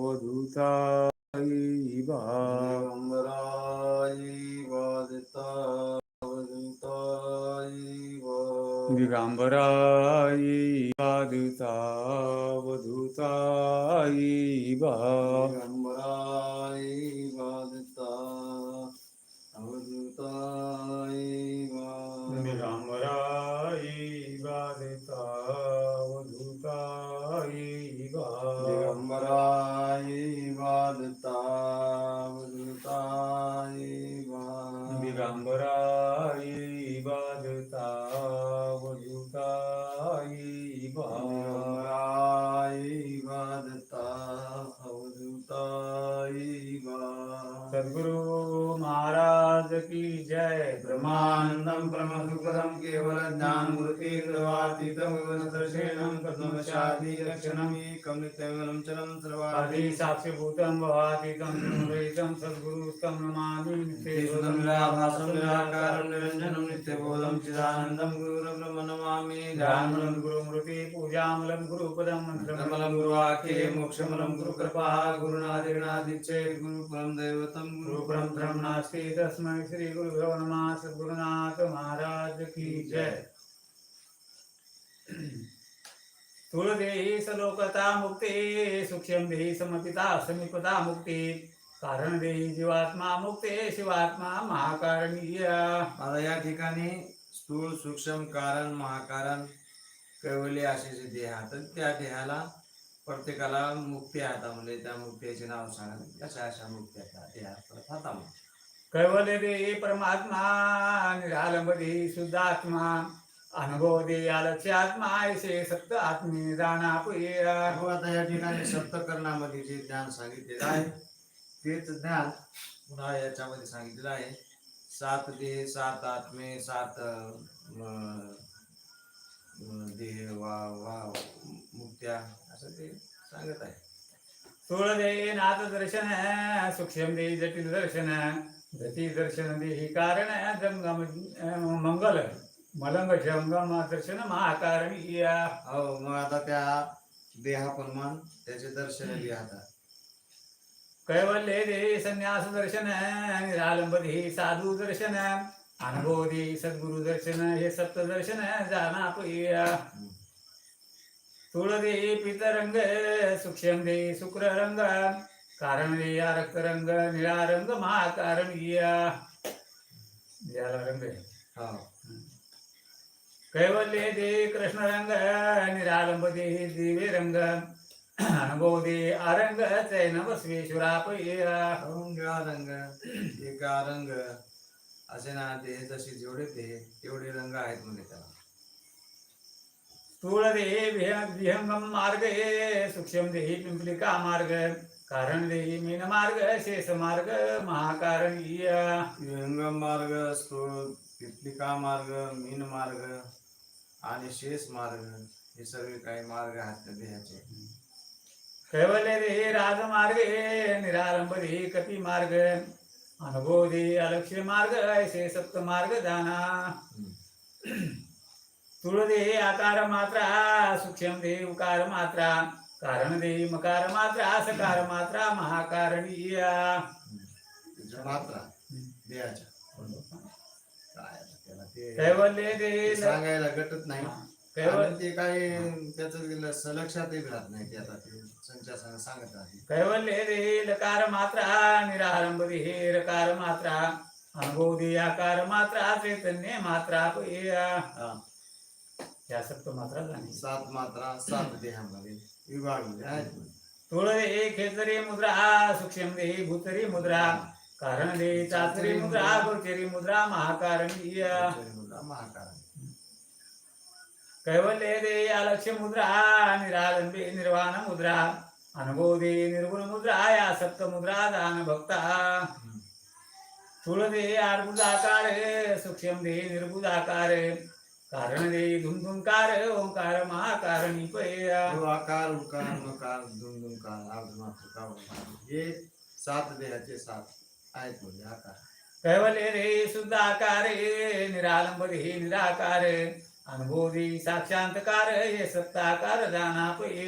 वधूताई बा दिगंबराई वादिता वदुताई वा. दिगंबराई वादुता वधूताई बा दिगंबराई वादिता अवधूताई वा. दिगंबराई वादुता सद्गुरु महाराज की जय। ब्रह्मानंदम ब्रह्म सुखदम ब्रह्मानन्दं ब्रह्मसुखदं केवलज्ञानमूर्तिर्वातीतं गगनदर्शनं पद्मशादी लक्षणम् एकं एकम चलं आदि सर्वादि साक्षीभूतं भवातीतं रहितं सद्गुरुस्तं नमामि। नित्यशुद्धं निराभासं निराकारं निरञ्जनं नित्यबोधं चिदानन्दं गुरुब्रह्म नमामि। ध्यानमलं गुरुमूर्ति पूजामलं गुरुपदं मन्त्रमलं गुरुवाक्ये मोक्षमलं गुरुकृपा गुरुनादिगणादिच्छेत् गुरुपरं दैवतं गुरुपरं परं नास्ति तस्मै श्रीगुरुभ्यो नमः सद्गुरुनाथ महाराज की जय। स्थूल सलोकता मुक्ती सूक्ष्म देहि समपिता समीपता मुक्ती कारण देही जीवात्मा मुक्ते शिवात्मा महाकारणीय। मला या ठिकाणी स्थूल सूक्ष्म कारण महाकारण कैवल्य असे जे देह तर त्या देहाला प्रत्येकाला मुक्ती आता म्हणजे त्या मुक्तीचे नाव सांगा कशा अशा देहात आता मग. कैवल्य देहि परमात्मा निरालंब देहि शुद्ध आत्मा अनुभव देहि आलक्ष्य आत्मा ऐसे सप्त आत्मी जाणा हो आता या ठिकाणी सप्तकर्णामध्ये जे ज्ञान सांगितलेलं आहे तेच ज्ञान पुन्हा याच्यामध्ये सांगितलेलं आहे. सात देह सात आत्मे सात देह वा वा मुक्त्या असं ते सांगत आहे. स्थूल देहि नाथ दर्शन सूक्ष्म देहि जटिल दर्शन जटिल दर्शन देहि कारण जंगम मंगल। मलंग जंगम दर्शन महाकारणीय हो मग आता त्या देहाप्रमाण त्याचे दर्शन लिहातात कैवल्य देहि संन्यास दर्शन निरालंब देहि साधू दर्शन अनुभव देहि सद्गुरु दर्शन हे सप्त दर्शन जाना स्थूल देहि पितरंग सूक्ष्म देहि शुक्र रंग कारण देहि रक्त रंग निळा रंग महाकारणीय निळा रंग. हो. कैवल्य देहि कृष्ण रंग निरालंब देहि दिवे रंग अनुभव देहि अरंग चैन बसवेश्वरापय निळा रंग एका रंग असे ना देह जसे जेवढे देह तेवढे रंग आहेत म्हणजे त्याला. स्थूळ दे विहंगम मार्ग हे सूक्ष्म देही पिंपलिका मार्ग कारण देहि मीन मार्ग शेष मार्ग महाकारण विहंगम मार्ग असतो पिपलिका मार्ग मीन मार्ग आणि शेष मार्ग हे सगळे काही मार्ग आहेत त्या देहाचे. कैवल्य देहि राजमार्ग निरालंब देहि कपी मार्ग. अनुभव देहि अलक्ष्य मार्ग ऐसे सप्त मार्ग जाना. देहि आकार मात्रा सूक्ष्म देहि उकार मात्रा. कारण देहि मकार मात्रा सकार मात्रा महाकारणीय. मात्रा देहाच्या. कैवल्य देहि सांगायला गटत नाही. आणि ते काही त्याच लक्षातही राहत नाही ते आता ते सांगत राहते कैवल्य देहि लकार मात्रा निरारंभ देहि रकार मात्रा अनुभव आकार मात्रा चैतन्य मात्रा हा. या सप्त मात्रा जाणे सात मात्रा सात देहामध्ये विभागले आहेत. स्थूल देहि खेचरी मुद्रा सूक्ष्म देहि भूतरी मुद्रा कारण देहि चाचरी मुद्रा गोचरी मुद्रा महाकारणीय महाकारण कैवल्य देहि अलक्ष्य मुद्रा निरालंबे निर्वाण मुद्रा अनुभव देहि निर्गुण मुद्रा या सप्त मुद्रा दान भक्ता स्थूल देहि अर्बुदाकार सूक्ष्म देहि निर्बुदाकार कारण देहि धुमधुमकार ओंकार महाकारणी पय तो आकार उकार मकार दुमदुमकार अर्धमात्र हे सात देहाचे सात आहेत म्हणजे आकार कैवल्य रे शुद्ध आकार निरालंब देहि निराकार अनुभव साक्षांतकार हे सप्ताकार दाना तुळ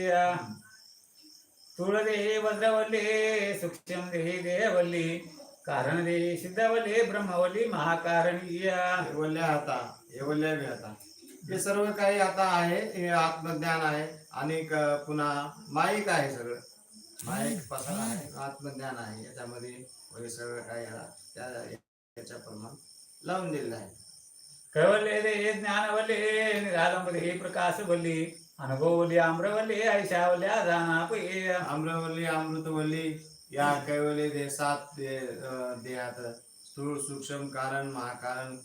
तुळदे वज्रवल्ली सूक्ष्म देहे देहवल्ली कारण दे सिद्धवल्ली ब्रह्मवल्ली महाकारणीय. येवल्या आता एवल्या बी आता. हे सर्व काही आता आहे हे आत्मज्ञान आहे आणि पुन्हा माईक आहे सगळं. माईक पसार आहे आत्मज्ञान आहे याच्यामध्ये हे सगळं काही त्या याच्या प्रमाण लावून दिलेलं आहे. कैवल्य दे ज्ञानवल्ली निरालंब दे प्रकाशवल्ली अनुभववल्ली आम्रवल्ली ऐशावल्या जानापय आम्रवल्ली अमृतवल्ली या कैवल्य दे सात दे अं, देहात स्थूळ सूक्ष्म कारण महाकारण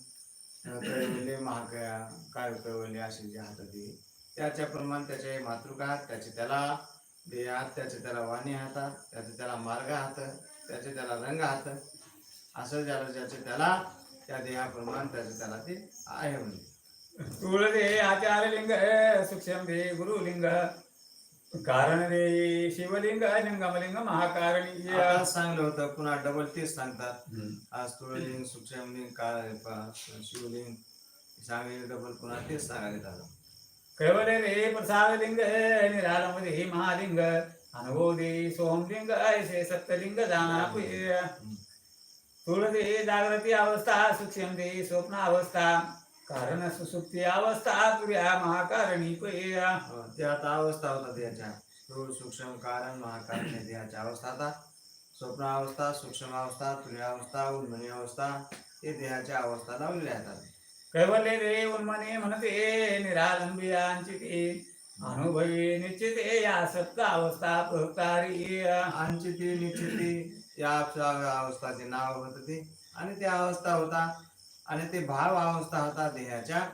अं, कैवल्य महाकया काय कैवल्य असे जे हातात आहे त्याच्या प्रमाण त्याचे मातृका हात त्याचे त्याला देह त्याचे त्याला वाणी हातात त्याचे त्याला मार्ग हात त्याचे त्याला रंग हात असं ज्याला ज्याचे त्याला त्या देहाप्रमाण त्याचे त्याला ते आहे म्हणजे स्थूळ दे आचारलिंग सूक्ष्म दे गुरुलिंग कारण दे शिवलिंग लिंगमलिंग महाकारणीय आता सांगलं होतं पुन्हा डबल तेच सांगतात. आज तुळलिंग सूक्ष्मलिंग काय प- शिवलिंग सांगली डबल पुन्हा तेच सांगायला झालं कैवल्य दे प्रसादलिंग निरालंब दे महालिंग अनुभव दे सोमलिंग ऐसे सप्तलिंग जानापय स्थूळ दे जागृती अवस्था सूक्ष्म दे स्वप्न अवस्था कारण सुसुप्ती अवस्था तुर्या महाकारणी पय हो, ते आता अवस्था होता त्याच्या स्थूळ सूक्ष्म कारण महाकारण हे देहाच्या अवस्था आता स्वप्न अवस्था सूक्ष्म अवस्था तुल्य अवस्था उन्मनी अवस्था हे देहाच्या अवस्था लावलेल्या आहेत आता. कैवल्य दे उन्मने म्हणते निरालंबियांची ते अनुभवी निश्चिते या सत्ता अवस्था प्रकारी आमची ती निश्चिती या अवस्थाचे नाव होत ते. आणि ते अवस्था होता. आणि ते भाव अवस्था होता देहाच्या.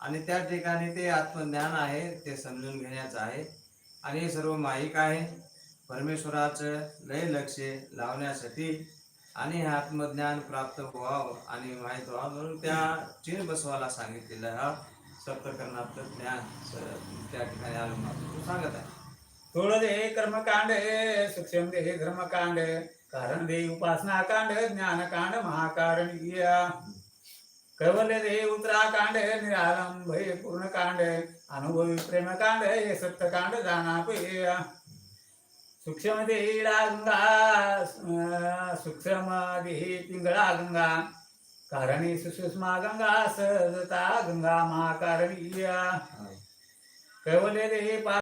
आणि त्या ठिकाणी ते आत्मज्ञान आहे ते समजून घेण्याचं आहे. आणि हे सर्व माहीक आहे. परमेश्वराचं लय लक्ष लावण्यासाठी आणि हे आत्मज्ञान प्राप्त व्हावं आणि माहीत व्हावं म्हणून त्या चिर बसवाला सांगितलेलं हा सप्तकर्णातलं ज्ञान त्या ठिकाणी आलं तो सांगत आहे. थोड दे कर्मकांड सूक्ष्म दे धर्मकांड कारण दे उपासना कांड ज्ञानकांड महाकारणीय कैवल्य दे उत्तराकांड निरालंब हे पूर्णकांड अनुभवी प्रेमकांड हे सप्तकांड जानापय सूक्ष्म दे गंगा अं, सूक्ष्म दे पिंगळा गंगा. कारणी सुषुष्मा गंगा सहजता गंगा महाकारणीय हा. कैवल्य दे पा